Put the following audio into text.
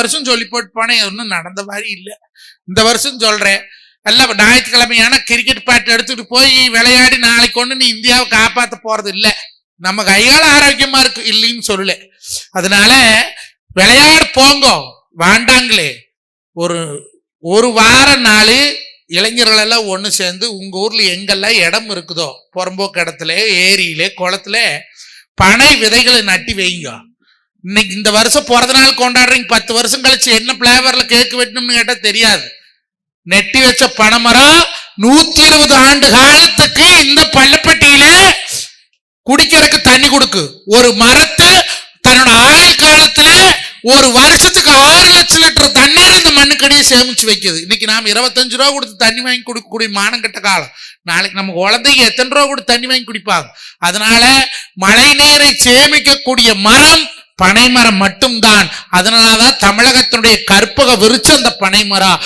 வருஷம் சொல்லி போட்டு போனேன். ஒன்றும் நடந்த மாதிரி இல்லை. இந்த வருஷம் சொல்கிறேன் எல்லாம் ஞாயிற்றுக்கிழமையான கிரிக்கெட் பேட் எடுத்துகிட்டு போய் விளையாடி நாளைக்கு கொண்டு நீ இந்தியாவை காப்பாற்ற போகிறது இல்லை. நம்ம கைகால ஆரோக்கியமாக இருக்கு இல்லைன்னு சொல்லல. அதனால விளையாடு போங்கோ. வாண்டாங்களே. ஒரு ஒரு வார நாள் இளைஞர்கள் எல்லாம் ஒன்று சேர்ந்து உங்கள் ஊரில் எங்கெல்லாம் இடம் இருக்குதோ புறம்போக்கு இடத்துல ஏரியிலே குளத்துல பனை விதைகளை நட்டி வைங்க. இன்னைக்கு இந்த வருஷம் பிறந்த நாள் கொண்டாடுறீங்க பத்து வருஷம் கழிச்சு என்ன பிளேவர்ல கேக் வெட்டணும்னு கேட்டா தெரியாது. நெட்டி வச்ச பணமரம் நூத்தி இருபது ஆண்டு காலத்துக்கு இந்த பள்ளப்பட்டியில குடிக்கிறதுக்கு தண்ணி கொடுக்கு. ஒரு மரத்தை தன்னோட ஆயுள் காலத்துல ஒரு வருஷத்துக்கு ஆறு லட்சம் லிட்டர் தண்ணீர் இந்த மண்ணுக்கடியே சேமிச்சு வைக்குது. இன்னைக்கு நாம் இருபத்தஞ்சு ரூபா கொடுத்து தண்ணி வாங்கி கொடுக்கக்கூடிய மானம் கட்ட காலம். நாளைக்கு நம்ம குழந்தைங்க எத்தனை ரூபா கொடுத்து தண்ணி வாங்கி குடிப்பாங்க? அதனால மழை நீரை சேமிக்கக்கூடிய மரம் பனைமரம் மட்டும்தான். அதனாலதான் தமிழகத்தினுடைய கற்பக விருச்சம் அந்த பனைமரம்